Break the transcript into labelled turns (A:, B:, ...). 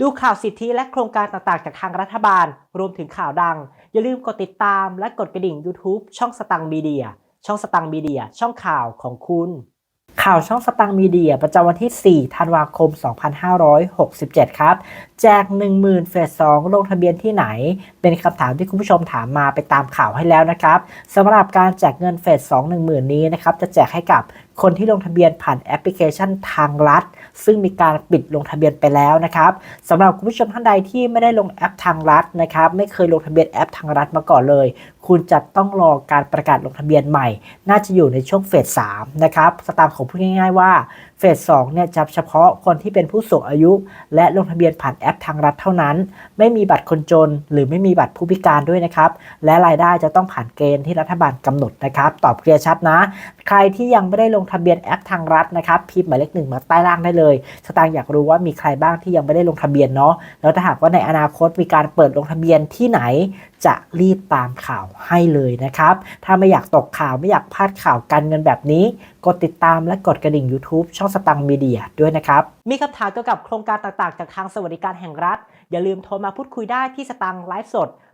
A: ดูข่าวสิทธิและโครงการต่างๆ จากทางรัฐบาล รวมถึงข่าวดัง อย่าลืมกดติดตามและกดกระดิ่ง YouTube ช่องสตังมีเดีย ช่องสตังมีเดีย ช่องข่าวของคุณ ข่าวช่องสตังมีเดีย ประจำวันที่ 4 ธันวาคม 2567 ครับ แจก 10,000 เฟส 2 ลงทะเบียนที่ไหน เป็นคำถามที่คุณผู้ชมถามมาไปตามข่าวให้แล้วนะครับสำหรับการแจกเงินเฟส 2 10,000 นี้นะครับ จะแจกให้กับ คนที่ลงทะเบียนผ่านแอปพลิเคชันทางรัฐ ซึ่งมีการปิดลงทะเบียนไปแล้วนะครับสำหรับคุณผู้ชมท่านใดที่ไม่ได้ลงแอปทางรัฐนะครับไม่เคยลงทะเบียนแอปทางรัฐมาก่อนเลย คุณจะต้องรอการประกาศลงทะเบียนใหม่ น่าจะอยู่ในช่วงเฟส3นะครับสตามของพูดง่าย ๆว่าเฟส2เนี่ยจะเฉพาะคนที่เป็นผู้สูงอายุ และลงทะเบียนผ่านแอปทางรัฐเท่านั้น ไม่มีบัตรคนจน หรือไม่มีบัตรผู้พิการด้วยนะครับ และรายได้จะต้องผ่านเกณฑ์ที่รัฐบาลกำหนดนะครับ ตอบเคลียร์ชัดนะ ใครที่ยังไม่ได้ลงทะเบียนแอปทางรัฐนะครับพิมพ์หมายเลขหนึ่งมาใต้ล่างได้เลยสตางค์อยากรู้ว่ามีใครบ้างที่ยังไม่ได้ลงทะเบียนเนาะแล้วถ้าหากว่าในอนาคตมีการเปิดลงทะเบียนที่ไหนจะรีบตามข่าวให้เลยนะครับ ถ้าไม่อยากตกข่าวไม่อยากพลาดข่าวการเงินแบบนี้ กดติดตามและกดกระดิ่ง YouTube ช่องสตังมีเดียด้วยนะครับ มีคำถามเกี่ยวกับโครงการต่างๆ จากทางสวัสดิการแห่งรัฐ อย่าลืมโทรมาพูดคุยได้ที่สตังไลฟ์สด